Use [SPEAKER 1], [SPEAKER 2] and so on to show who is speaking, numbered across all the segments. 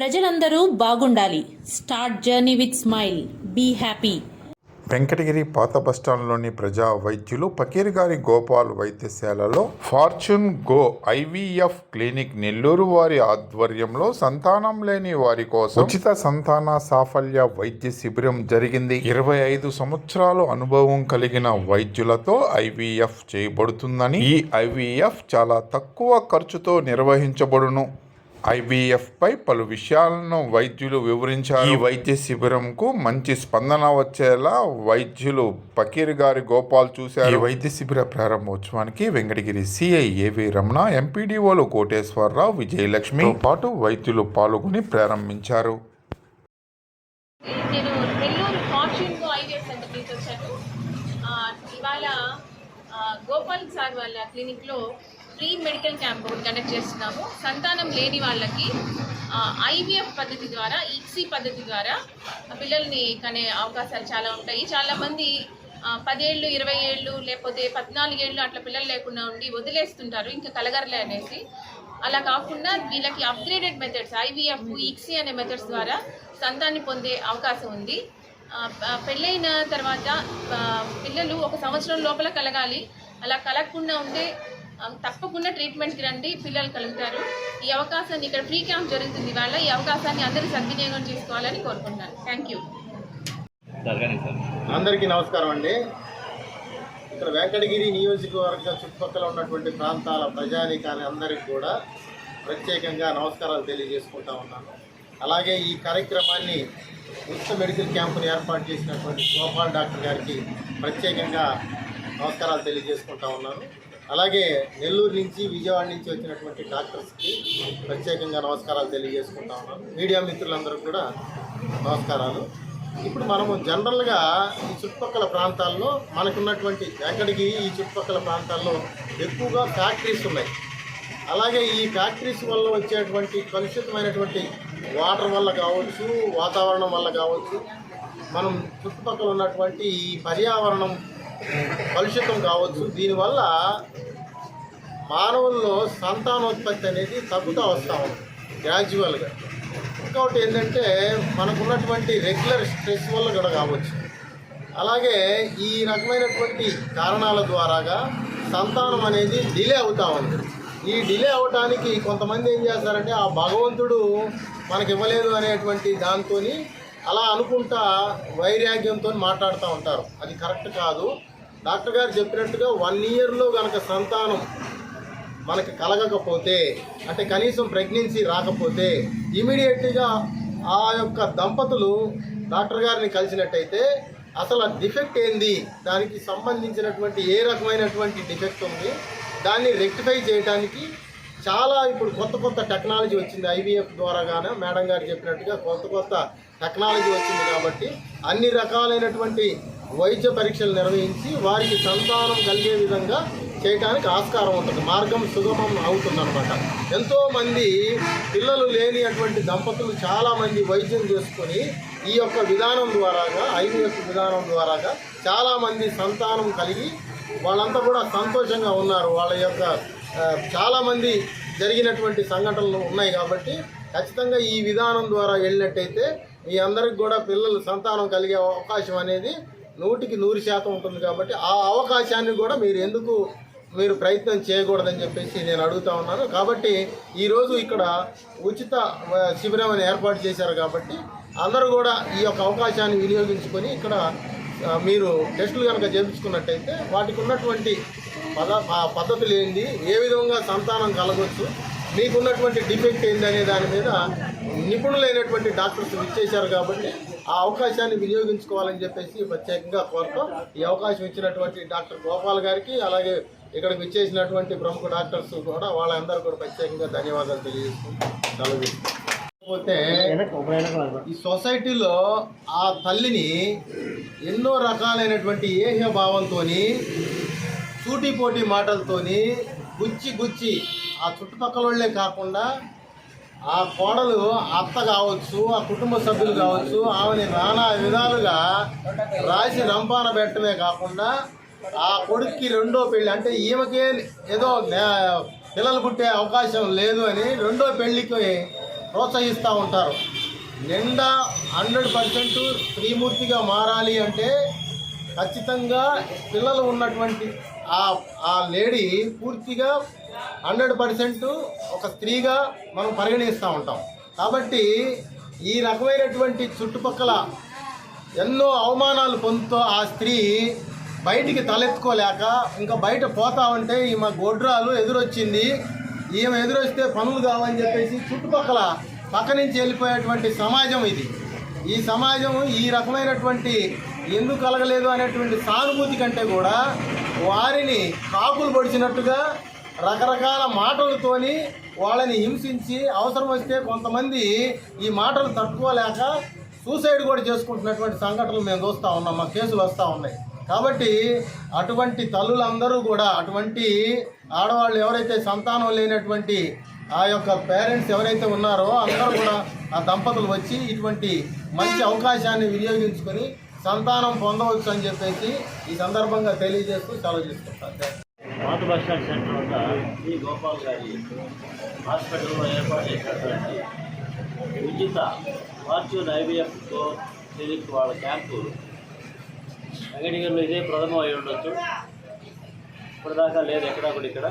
[SPEAKER 1] ప్రజలందరూ బాగుండాలి. Start journey with smile. Be happy.
[SPEAKER 2] Venkatagiri పాత బస్టాండ్లోని ప్రజా వైద్యులు పకీర్గారి గోపాల్ వైద్యశాలలో fortune go IVF clinic Nellore వారి ఆధ్వర్యంలో సంతానం లేని వారి కోసం ఉచిత సంతాన సాఫల్య వైద్య శిబిరం జరిగింది. ఇరవై ఐదు సంవత్సరాలు అనుభవం కలిగిన వైద్యులతో ఐవీఎఫ్ చేయబడుతుందని ఈ ఐవీఎఫ్ చాలా తక్కువ ఖర్చుతో నిర్వహించబడును. ఐవీఎఫ్ పై పలు విషయాలను వైద్యులు వివరించారు. ఈ వైద్య శిబిరంకు మంచి స్పందన వచ్చేలా వైద్యులు పకీర్ గారి గోపాల్ చూశారు. ఈ వైద్య శిబిర ప్రారంభోత్సవానికి వెంకటగిరి సిఐ ఏవి రమణ ఎంపీడీఓలు కోటేశ్వరరావు విజయలక్ష్మి పాటు వైద్యులు పాల్గొని ప్రారంభించారు.
[SPEAKER 3] గోపాల్ సార్ వాళ్ళ క్లినిక్లో ఫ్రీ మెడికల్ క్యాంప్ ఒకటి కండక్ట్ చేస్తున్నాము. సంతానం లేని వాళ్ళకి ఐవీఎఫ్ పద్ధతి ద్వారా ఈక్సీ పద్ధతి ద్వారా పిల్లల్ని కనే అవకాశాలు చాలా ఉంటాయి. చాలామంది పదేళ్ళు ఇరవై ఏళ్ళు లేకపోతే పద్నాలుగేళ్ళు అట్లా పిల్లలు లేకుండా ఉండి వదిలేస్తుంటారు. ఇంకా కలగరలే అనేసి. అలా కాకుండా వీళ్ళకి అప్గ్రేడెడ్ మెథడ్స్ ఐవీఎఫ్ ఈక్సీ అనే మెథడ్స్ ద్వారా సంతాన్ని పొందే అవకాశం ఉంది. పెళ్ళైన తర్వాత పిల్లలు ఒక సంవత్సరం లోపల కలగాలి. అలా కలగకుండా ఉంటే తప్పకుండా ట్రీట్మెంట్కి రండి పిల్లలు కలుగుతారు. ఈ అవకాశాన్ని ఇక్కడ ఫ్రీ క్యాంప్ జరుగుతుంది వాళ్ళ ఈ అవకాశాన్ని అందరూ సద్వినియోగం చేసుకోవాలని కోరుకుంటున్నాను. థ్యాంక్ యూ
[SPEAKER 4] అందరికీ నమస్కారం అండి. ఇక్కడ వెంకటగిరి నియోజకవర్గ చుట్టుపక్కల ఉన్నటువంటి ప్రాంతాల ప్రజానీకాన్ని అందరికీ కూడా ప్రత్యేకంగా నమస్కారాలు తెలియజేసుకుంటా ఉన్నాను. అలాగే ఈ కార్యక్రమాన్ని ఉచిత మెడికల్ క్యాంపుని ఏర్పాటు చేసినటువంటి గోపాల్ డాక్టర్ గారికి ప్రత్యేకంగా నమస్కారాలు తెలియజేసుకుంటా ఉన్నాను. అలాగే నెల్లూరు నుంచి విజయవాడ నుంచి వచ్చినటువంటి డాక్టర్స్కి ప్రత్యేకంగా నమస్కారాలు తెలియజేసుకుంటా ఉన్నాను మీడియా మిత్రులందరూ కూడా నమస్కారాలు. ఇప్పుడు మనము జనరల్గా ఈ చుట్టుపక్కల ప్రాంతాల్లో మనకున్నటువంటి ఎక్కడికి ఈ చుట్టుపక్కల ప్రాంతాల్లో ఎక్కువగా ఫ్యాక్టరీస్ ఉన్నాయి. అలాగే ఈ ఫ్యాక్టరీస్ వల్ల వచ్చేటువంటి కలుషితమైనటువంటి వాటర్ వల్ల కావచ్చు వాతావరణం వల్ల కావచ్చు మనం చుట్టుపక్కల ఉన్నటువంటి ఈ పర్యావరణం కలుషితం కావచ్చు. దీనివల్ల మానవుల్లో సంతానోత్పత్తి అనేది తగ్గుతూ వస్తూ ఉంది గ్రాడ్యువల్గా ఇంకొకటి ఏంటంటే మనకున్నటువంటి రెగ్యులర్ స్ట్రెస్ వల్ల కూడా కావచ్చు. అలాగే ఈ రకమైనటువంటి కారణాల ద్వారాగా సంతానం అనేది డిలే అవుతా ఉంది. ఈ డిలే అవటానికి కొంతమంది ఏం చేస్తారంటే ఆ భగవంతుడు మనకి ఇవ్వలేదు అనేటువంటి దాంతో అలా అనుకుంటా వైరాగ్యంతో మాట్లాడుతూ ఉంటారు. అది కరెక్ట్ కాదు. డాక్టర్ గారు చెప్పినట్టుగా వన్ ఇయర్లో కనుక సంతానం మనకి కలగకపోతే అంటే కనీసం ప్రెగ్నెన్సీ రాకపోతే ఇమీడియట్గా ఆ యొక్క దంపతులు డాక్టర్ గారిని కలిసినట్టయితే అసలు ఆ డిఫెక్ట్ ఏంది? దానికి సంబంధించినటువంటి ఏ రకమైనటువంటి డిఫెక్ట్ ఉంది? దాన్ని రెక్టిఫై చేయడానికి చాలా ఇప్పుడు కొత్త కొత్త టెక్నాలజీ వచ్చింది. ఐవీఎఫ్ ద్వారాగానే మేడం గారు చెప్పినట్టుగా కొత్త కొత్త టెక్నాలజీ వచ్చింది కాబట్టి అన్ని రకాలైనటువంటి వైద్య పరీక్షలు నిర్వహించి వారికి సంతానం కలిగే విధంగా చేయడానికి ఆస్కారం ఉంటుంది. మార్గం సుగమం అవుతుందన్నమాట. ఎంతోమంది పిల్లలు లేని అటువంటి దంపతులు చాలామంది వైద్యం చేసుకొని ఈ యొక్క విధానం ద్వారాగా ఐవీఎఫ్ విధానం ద్వారాగా చాలామంది సంతానం కలిగి వాళ్ళంతా కూడా సంతోషంగా ఉన్నారు. వాళ్ళ యొక్క చాలామంది జరిగినటువంటి సంఘటనలు ఉన్నాయి కాబట్టి ఖచ్చితంగా ఈ విధానం ద్వారా వెళ్ళినట్టయితే మీ అందరికి కూడా పిల్లలు సంతానం కలిగే అవకాశం అనేది నూటికి నూరు శాతం ఉంటుంది కాబట్టి ఆ అవకాశాన్ని కూడా మీరు ఎందుకు మీరు ప్రయత్నం చేయకూడదని చెప్పేసి నేను అడుగుతా ఉన్నాను. కాబట్టి ఈరోజు ఇక్కడ ఉచిత శిబిరం అని ఏర్పాటు చేశారు కాబట్టి అందరూ కూడా ఈ యొక్క అవకాశాన్ని వినియోగించుకొని ఇక్కడ మీరు టెస్టులు కనుక చేయించుకున్నట్టయితే వాటికి ఉన్నటువంటి పద ఆ పద్ధతులు ఏంటి ఏ విధంగా సంతానం కలగొచ్చు మీకున్నటువంటి డిఫెక్ట్ ఏంటి అనే దాని మీద నిపుణులైనటువంటి డాక్టర్స్ ఇచ్చేశారు కాబట్టి ఆ అవకాశాన్ని వినియోగించుకోవాలని చెప్పేసి ప్రత్యేకంగా కోరుతాం ఈ అవకాశం ఇచ్చినటువంటి డాక్టర్ గోపాల్ గారికి అలాగే ఇక్కడికి ఇచ్చేసినటువంటి ప్రముఖ డాక్టర్స్ కూడా వాళ్ళందరూ కూడా ప్రత్యేకంగా ధన్యవాదాలు తెలియజేసుకుంటాం. పోతే ఈ సొసైటీలో ఆ తల్లిని ఎన్నో రకాలైనటువంటి ఏహ్య భావంతో సూటిపోటి మాటలతోని గుచ్చి గుచ్చి ఆ చుట్టుపక్కల వాళ్ళే కాకుండా ఆ కోడలు అత్త కావచ్చు ఆ కుటుంబ సభ్యులు కావచ్చు ఆమెని నానా విధాలుగా రాసి రంపాన పెట్టడమే కాకుండా ఆ కొడుక్కి రెండో పెళ్ళి అంటే ఈమెకే ఏదో పిల్లలు పుట్టే అవకాశం లేదు అని రెండో పెళ్ళికి ప్రోత్సహిస్తూ ఉంటారు. నిండా హండ్రెడ్ పర్సెంట్ స్త్రీమూర్తిగా మారాలి అంటే ఖచ్చితంగా పిల్లలు ఉన్నటువంటి ఆ ఆ లేడీ పూర్తిగా హండ్రెడ్ పర్సెంట్ ఒక స్త్రీగా మనం పరిగణిస్తూ ఉంటాం. కాబట్టి ఈ రకమైనటువంటి చుట్టుపక్కల ఎన్నో అవమానాలు పొందుతూ ఆ స్త్రీ బయటికి తలెత్తుకోలేక ఇంకా బయట పోతా ఉంటే ఈమె గొడ్రాలు ఎదురొచ్చింది. ఈమె ఎదురొస్తే పనులు కావని చెప్పేసి చుట్టుపక్కల పక్క నుంచి వెళ్ళిపోయేటువంటి సమాజం ఇది. ఈ సమాజం ఈ రకమైనటువంటి ఎందుకు కలగలేదు అనేటువంటి సానుభూతి కంటే కూడా వారిని కాకులు పొడిచినట్టుగా రకరకాల మాటలతోని వాళ్ళని హింసించి అవసరం వస్తే కొంతమంది ఈ మాటలు తట్టుకోలేక సూసైడ్ కూడా చేసుకుంటున్నటువంటి సంఘటనలు మేము చూస్తూ ఉన్నాం మా కేసులు వస్తూ ఉన్నాయి. కాబట్టి అటువంటి తల్లులందరూ కూడా అటువంటి ఆడవాళ్ళు ఎవరైతే సంతానం లేనటువంటి ఆ యొక్క పేరెంట్స్ ఎవరైతే ఉన్నారో అందరూ కూడా ఆ దంపతులు వచ్చి ఇటువంటి మంచి అవకాశాన్ని వినియోగించుకొని సంతానం పొందవచ్చు అని చెప్పేసి ఈ సందర్భంగా తెలియజేస్తూ సెలవు చేసుకుంటాను
[SPEAKER 5] పాత బస్ స్టాండ్ సెంటర్ వద్ద శ్రీ గోపాల్ గారి హాస్పిటల్లో ఏర్పాటు చేసినటువంటి ఉచిత ఫార్చ్యూన్ ఐవీఎఫ్ క్లినిక్ వాళ్ళ క్యాంపు వెంకటగిరిలో ఇదే ప్రథమం అయి ఉండొచ్చు. ఇప్పటిదాకా లేదు ఎక్కడా కూడా ఇక్కడ.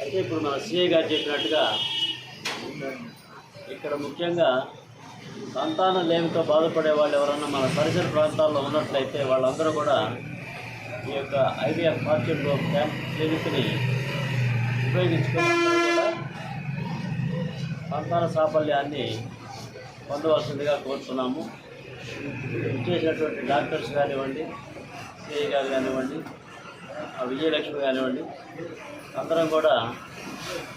[SPEAKER 5] అయితే ఇప్పుడు మన సిఐ గారు చెప్పినట్టుగా ఇక్కడ ముఖ్యంగా సంతానం లేమితో బాధపడే వాళ్ళు ఎవరన్నా మన పరిసర ప్రాంతాల్లో ఉన్నట్లయితే వాళ్ళందరూ కూడా ఈ యొక్క ఐవీఎఫ్ ఫార్చ్యూన్ గ్రూప్ క్యాంప్ క్లినిక్ని ఉపయోగించుకుని కూడా సంతాన సాఫల్యాన్ని పొందవలసిందిగా కోరుతున్నాము. ఇచ్చేసినటువంటి డాక్టర్స్ కానివ్వండి సిఐ గారు కానివ్వండి ఆ విజయలక్ష్మి కానివ్వండి అందరం కూడా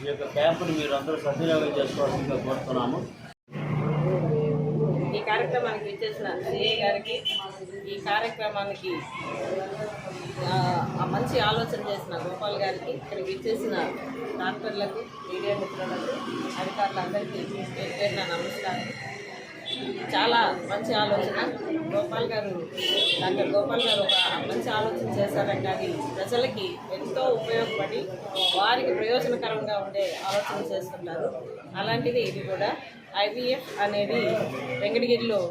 [SPEAKER 5] ఈ యొక్క క్యాంపుని మీరు అందరూ సద్వినియోగం చేసుకోవాల్సిందిగా కోరుతున్నాము.
[SPEAKER 6] కార్యక్రమానికి ఇచ్చేసిన సిఏ గారికి ఈ కార్యక్రమానికి మంచి ఆలోచన చేసిన గోపాల్ గారికి ఇక్కడికి ఇచ్చేసిన డాక్టర్లకు మీడియా మిత్రులకు అధికారులందరికీ పేరు పేరున నమస్కారం. చాలా మంచి ఆలోచన. గోపాల్ గారు డాక్టర్ గోపాల్ గారు ఒక మంచి ఆలోచన చేశారంటే అది ప్రజలకి ఎంతో ఉపయోగపడి వారికి ప్రయోజనకరంగా ఉండే ఆలోచన చేస్తున్నారు అలాంటిది ఇది కూడా ఐవీఎఫ్ అనేది వెంకటగిరిలో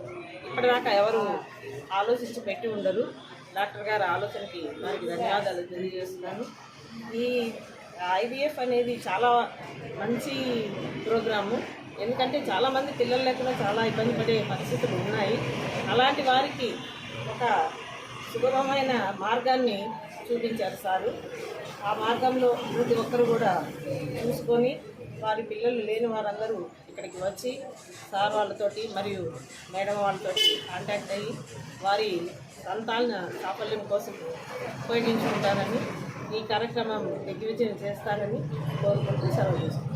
[SPEAKER 6] ఇప్పటిదాకా ఎవరు ఆలోచించి పెట్టి ఉండరు. డాక్టర్ గారి ఆలోచనకి వారికి ధన్యవాదాలు తెలియజేస్తున్నాను. ఈ ఐవీఎఫ్ అనేది చాలా మంచి ప్రోగ్రాము. ఎందుకంటే చాలామంది పిల్లలు లేకుండా చాలా ఇబ్బంది పడే పరిస్థితులు ఉన్నాయి. అలాంటి వారికి ఒక సులభమైన మార్గాన్ని చూపించారు సారు. ఆ మార్గంలో ప్రతి ఒక్కరు కూడా చూసుకొని వారి పిల్లలు లేని వారందరూ ఇక్కడికి వచ్చి సార్ వాళ్ళతోటి మరియు మేడం వాళ్ళతోటి కాంటాక్ట్ అయ్యి వారి సంతాన సాఫల్యం కోసం ఉపయోగించుకుంటారని ఈ కార్యక్రమం దిగ్విజయం చేస్తారని కోరుకుంటూ సెలవు చేసుకుంటాను